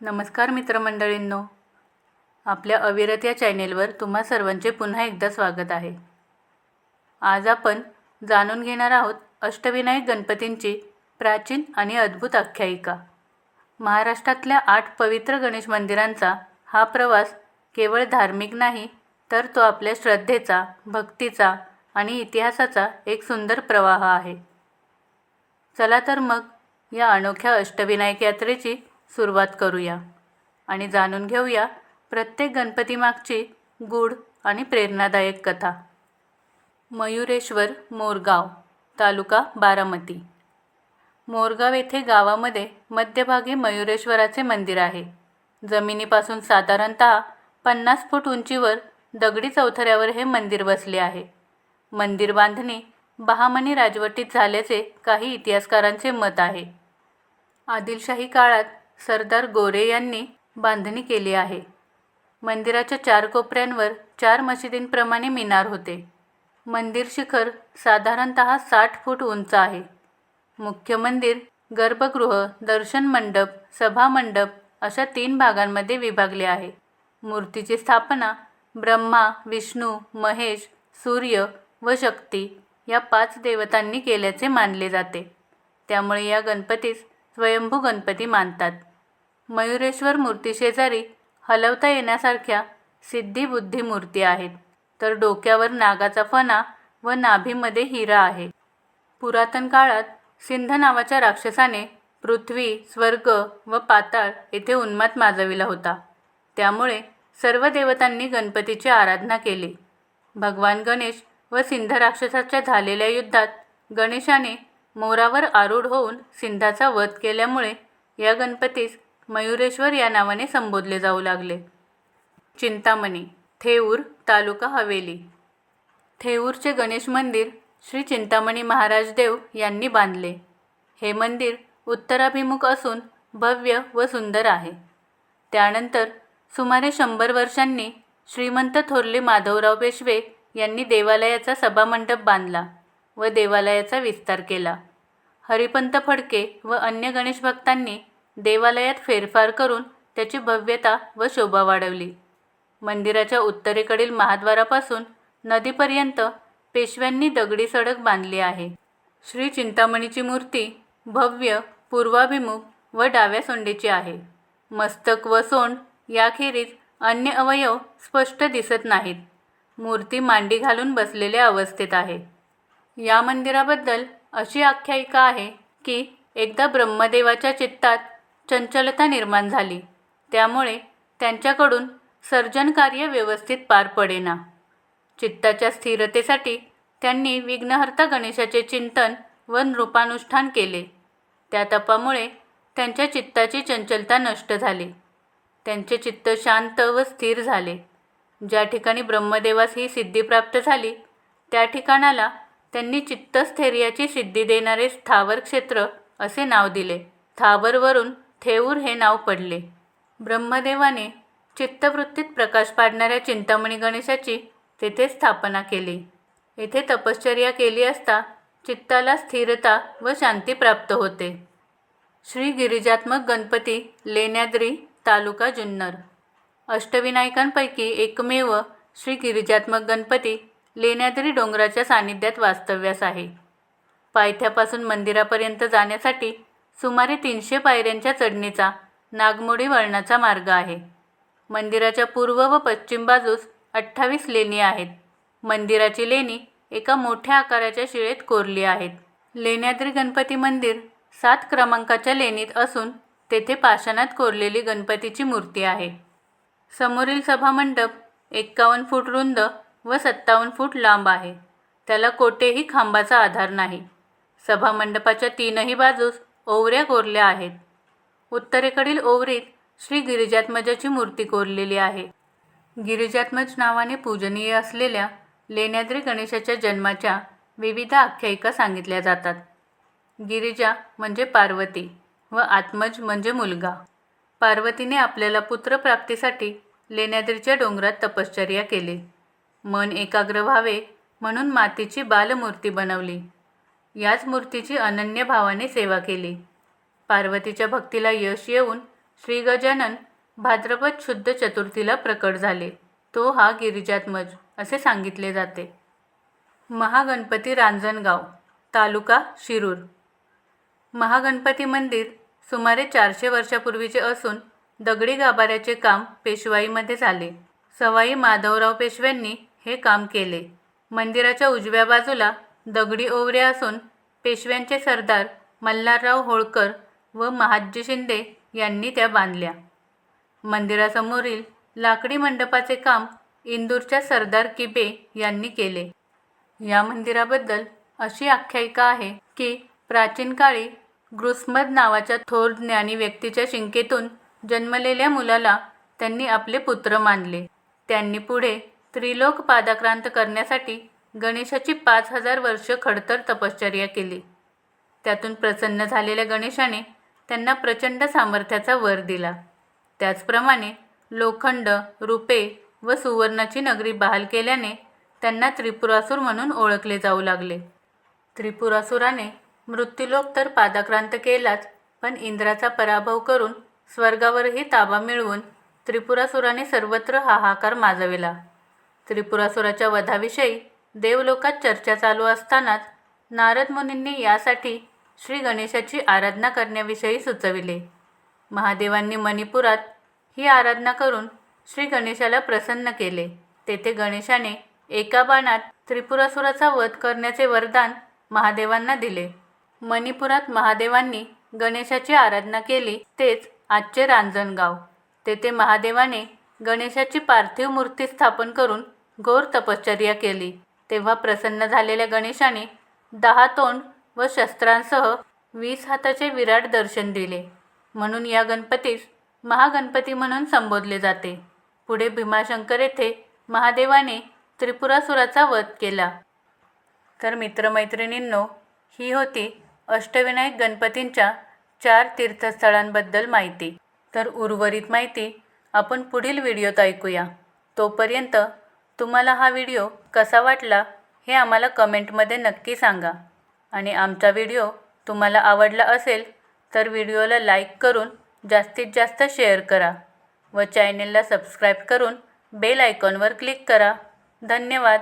नमस्कार मित्रमंडळींनो. आपल्या अविरत या चॅनेलवर तुम्हा सर्वांचे पुन्हा एकदा स्वागत आहे. आज आपण जाणून घेणार आहोत अष्टविनायक गणपतींची प्राचीन आणि अद्भुत आख्यायिका. महाराष्ट्रातल्या आठ पवित्र गणेश मंदिरांचा हा प्रवास केवळ धार्मिक नाही तर तो आपल्या श्रद्धेचा भक्तीचा आणि इतिहासाचा एक सुंदर प्रवाह आहे. चला तर मग या अनोख्या अष्टविनायक यात्रेची सुरुवात करूया आणि जाणून घेऊया प्रत्येक गणपतीमागची गूढ आणि प्रेरणादायक कथा. मयुरेश्वर मोरगाव तालुका बारामती. मोरगाव येथे गावामध्ये मध्यभागी मयुरेश्वराचे मंदिर आहे. जमिनीपासून साधारणत पन्नास फूट उंचीवर दगडी चौथऱ्यावर हे मंदिर बसले आहे. मंदिर बांधणी बहामनी राजवटीत झाल्याचे काही इतिहासकारांचे मत आहे. आदिलशाही काळात सरदार गोरे यांनी बांधणी केली आहे. मंदिराच्या चार कोपऱ्यांवर चार मशिदींप्रमाणे मिनार होते. मंदिर शिखर साधारणत साठ फूट उंच आहे. मुख्य मंदिर गर्भगृह दर्शन मंडप सभामंडप अशा तीन भागांमध्ये विभागले आहे. मूर्तीची स्थापना ब्रह्मा विष्णू महेश सूर्य व शक्ती या पाच देवतांनी केल्याचे मानले जाते. त्यामुळे या गणपतीस स्वयंभू गणपती मानतात. मयुरेश्वर मूर्तीशेजारी हलवता येण्यासारख्या सिद्धिबुद्धी मूर्ती आहेत. तर डोक्यावर नागाचा फणा व नाभीमध्ये हिरा आहे. पुरातन काळात सिंध नावाच्या राक्षसाने पृथ्वी स्वर्ग व पाताळ येथे उन्माद माजविला होता. त्यामुळे सर्व देवतांनी गणपतीची आराधना केली. भगवान गणेश व सिंध राक्षसाच्या झालेल्या युद्धात गणेशाने मोरावर आरूढ होऊन सिंधाचा वध केल्यामुळे या गणपतीस मयुरेश्वर या नावाने संबोधले जाऊ लागले. चिंतामणी थेऊर तालुका हवेली. थेऊरचे गणेश मंदिर श्री चिंतामणी महाराज देव यांनी बांधले. हे मंदिर उत्तराभिमुख असून भव्य व सुंदर आहे. त्यानंतर सुमारे शंभर वर्षांनी श्रीमंत थोरले माधवराव पेशवे यांनी देवालयाचा सभामंडप बांधला व देवालयाचा विस्तार केला. हरिपंत फडके व अन्य गणेश भक्तांनी देवालयात फेरफार करून त्याची भव्यता व शोभा वाढवली. मंदिराच्या उत्तरेकडील महाद्वारापासून नदीपर्यंत पेशव्यांनी दगडी सडक बांधली आहे. श्री चिंतामणीची मूर्ती भव्य पूर्वाभिमुख व डाव्या सोंडेची आहे. मस्तक व सोंड याखेरीज अन्य अवयव स्पष्ट दिसत नाहीत. मूर्ती मांडी घालून बसलेल्या अवस्थेत आहे. या मंदिराबद्दल अशी आख्यायिका आहे की एकदा ब्रह्मदेवाच्या चित्तात चंचलता निर्माण झाली. त्यामुळे त्यांच्याकडून सर्जनकार्य व्यवस्थित पार पडेना. चित्ताच्या स्थिरतेसाठी त्यांनी विघ्नहर्ता गणेशाचे चिंतन व नृपानुष्ठान केले. त्या तपामुळे त्यांच्या चित्ताची चंचलता नष्ट झाली. त्यांचे चित्त शांत व स्थिर झाले. ज्या ठिकाणी ब्रह्मदेवास ही सिद्धी प्राप्त झाली त्या ठिकाणाला त्यांनी चित्तस्थैर्याची सिद्धी देणारे स्थावर क्षेत्र असे नाव दिले. स्थावरवरून थेऊर हे नाव पडले. ब्रह्मदेवाने चित्तवृत्तीत प्रकाश पाडणाऱ्या चिंतामणी गणेशाची तेथे स्थापना केली. येथे तपश्चर्या केली असता चित्ताला स्थिरता व शांती प्राप्त होते. श्री गिरिजात्मक गणपती लेण्याद्री तालुका जुन्नर. अष्टविनायकांपैकी एकमेव श्री गिरिजात्मक गणपती लेण्याद्री डोंगराच्या सानिध्यात वास्तव्यास आहे. पायथ्यापासून मंदिरापर्यंत जाण्यासाठी सुमारे तीनशे पायऱ्यांच्या चढणीचा नागमोडी वळणाचा मार्ग आहे. मंदिराच्या पूर्व व पश्चिम बाजूस अठ्ठावीस लेणी आहेत. मंदिराची लेणी एका मोठ्या आकाराच्या शिळेत कोरली आहेत. लेण्याद्री गणपती मंदिर सात क्रमांकाच्या लेणीत असून तेथे पाषाणात कोरलेली गणपतीची मूर्ती आहे. समोरील सभामंडप एक्कावन्न फूट रुंद व सत्तावन्न फूट लांब आहे. त्याला कोठेही खांबाचा आधार नाही. सभामंडपाच्या तीनही बाजूस ओवऱ्या कोरल्या आहेत. उत्तरेकडील ओवरीत श्री गिरिजात्मजाची मूर्ती कोरलेली आहे. गिरिजात्मज नावाने पूजनीय असलेल्या लेण्याद्री गणेशाच्या जन्माच्या विविध आख्यायिका सांगितल्या जातात. गिरिजा म्हणजे पार्वती व आत्मज म्हणजे मुलगा. पार्वतीने आपल्याला पुत्रप्राप्तीसाठी लेण्याद्रीच्या डोंगरात तपश्चर्या केली. मन एकाग्र व्हावे म्हणून मातीची बालमूर्ती बनवली. याच मूर्तीची अनन्य भावाने सेवा केली. पार्वतीच्या भक्तीला यश येऊन श्री गजानन भाद्रपद शुद्ध चतुर्थीला प्रकट झाले. तो हा गिरिजात्मज असे सांगितले जाते. महागणपती रांजणगाव तालुका शिरूर. महागणपती मंदिर सुमारे चारशे वर्षापूर्वीचे असून दगडी गाभाऱ्याचे काम पेशवाईमध्ये झाले. सवाई माधवराव पेशव्यांनी हे काम केले. मंदिराच्या उजव्या बाजूला दगडी ओवऱ्या असून पेशव्यांचे सरदार मल्हारराव होळकर व महाजी शिंदे यांनी त्या बांधल्या. मंदिरासमोरील लाकडी मंडपाचे काम इंदूरच्या सरदार किबे यांनी केले. या मंदिराबद्दल अशी आख्यायिका आहे की प्राचीन काळी गृस्मद नावाच्या थोर ज्ञानी व्यक्तीच्या शिंकेतून जन्मलेल्या मुलाला त्यांनी आपले पुत्र मानले. त्यांनी पुढे त्रिलोक पादाक्रांत करण्यासाठी गणेशाची पाच हजार वर्ष खडतर तपश्चर्या केली. त्यातून प्रसन्न झालेल्या गणेशाने त्यांना प्रचंड सामर्थ्याचा वर दिला. त्याचप्रमाणे लोखंड रुपे व सुवर्णाची नगरी बहाल केल्याने त्यांना त्रिपुरासूर म्हणून ओळखले जाऊ लागले. त्रिपुरासुराने मृत्यूलोक तर पादाक्रांत केलाच पण इंद्राचा पराभव करून स्वर्गावरही ताबा मिळवून त्रिपुरासुराने सर्वत्र हाहाकार माजविला. त्रिपुरासुराच्या वधाविषयी देवलोकात चर्चा चालू असतानाच नारद मुनींनी यासाठी श्री गणेशाची आराधना करण्याविषयी सुचविले. महादेवांनी मणिपुरात ही आराधना करून श्री गणेशाला प्रसन्न केले. तेथे गणेशाने एका बाणात त्रिपुरासुराचा वध करण्याचे वरदान महादेवांना दिले. मणिपुरात महादेवांनी गणेशाची आराधना केली तेच आजचे रांजणगाव. तेथे महादेवाने गणेशाची पार्थिव मूर्ती स्थापन करून घोर तपश्चर्या केली. तेव्हा प्रसन्न झालेल्या गणेशाने दहा तोंड व शस्त्रांसह वीस हाताचे विराट दर्शन दिले. म्हणून या गणपतीस महागणपती म्हणून संबोधले जाते. पुढे भीमाशंकर येथे महादेवाने त्रिपुरासुराचा वध केला. तर मित्रमैत्रिणींनो ही होती अष्टविनायक गणपतींच्या चार तीर्थस्थळांबद्दल माहिती. तर उर्वरित माहिती आपण पुढील व्हिडिओत ऐकूया. तोपर्यंत तुम्हाला हा व्हिडिओ कसा वाटला हे आम्हाला कमेंटमध्ये नक्की सांगा. आणि आमचा व्हिडिओ तुम्हाला आवडला असेल तर व्हिडिओला लाईक करून जास्तीत जास्त शेअर करा व चॅनेलला सबस्क्राईब करून बेल आयकॉनवर क्लिक करा. धन्यवाद.